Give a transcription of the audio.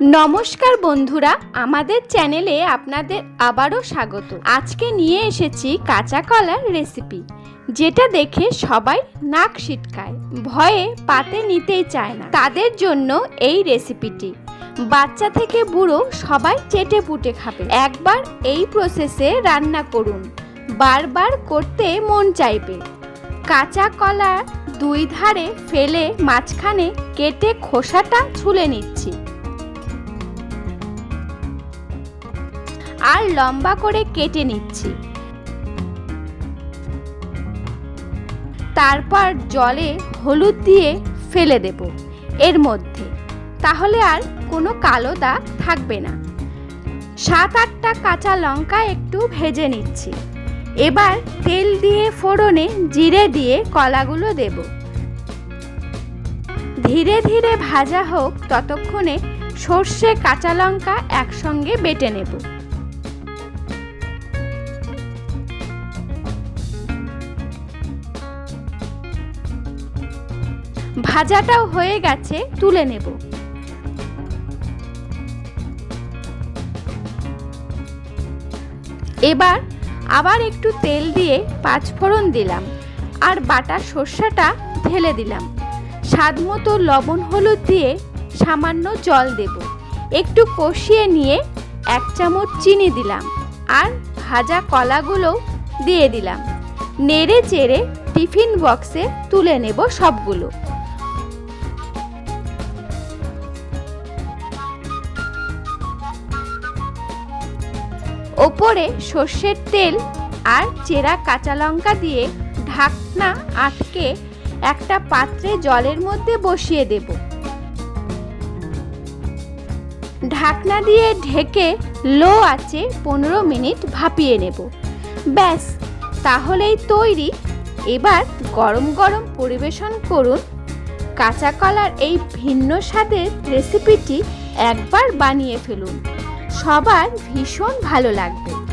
নমস্কার বন্ধুরা, আমাদের চ্যানেলে আপনাদের আবারও স্বাগত। আজকে নিয়ে এসেছি কাঁচা কলার রেসিপি, যেটা দেখে সবাই নাক সিটকায়, ভয়ে পাতে নিতেই চায় না। তাদের জন্য এই রেসিপিটি, বাচ্চা থেকে বুড়ো সবাই চেটে পুটে খাবে। একবার এই প্রসেসে রান্না করুন, বারবার করতে মন চাইবে। কাঁচা কলা দুই ধারে ফেলে মাঝখানে কেটে খোসাটা ছুলে নিচ্ছি। আর লম্বা করে কেটে নিচ্ছি। তারপর জলে হলুদ দিয়ে ফেলে দেব এর মধ্যে। তাহলে আর কোনো কালো দাগ থাকবে না। সাত আটটা কাঁচা লঙ্কা একটু ভেজে নিচ্ছি। এবার তেল দিয়ে ফোড়নে জিরে দিয়ে কলাগুলো দেব। ধীরে ধীরে ভাজা হোক, ততক্ষণে সর্ষে, কাঁচা লঙ্কা একসঙ্গে বেটে নেব। ভাজাটাও হয়ে গেছে, তুলে নেব। এবার আবার একটু তেল দিয়ে পাঁচফোড়ন দিলাম আর বাটা সর্ষাটা ঢেলে দিলাম। স্বাদ মতো লবণ হলুদ দিয়ে সামান্য জল দেব। একটু কষিয়ে নিয়ে এক চামচ চিনি দিলাম আর ভাজা কলাগুলো দিয়ে দিলাম। নেড়ে চেড়ে টিফিন বক্সে তুলে নেব সবগুলো। ওপরে সর্ষের তেল আর চেরা কাঁচা লঙ্কা দিয়ে ঢাকনা আটকে একটা পাত্রে জলের মধ্যে বসিয়ে দেব। ঢাকনা দিয়ে ঢেকে লো আছে পনেরো মিনিট ভাপিয়ে নেব। ব্যাস, তাহলেই তৈরি। এবার গরম গরম পরিবেশন করুন। কাঁচা কলার এই ভিন্ন স্বাদের রেসিপিটি একবার বানিয়ে ফেলুন। সবার ভীষণ ভালো লাগবে।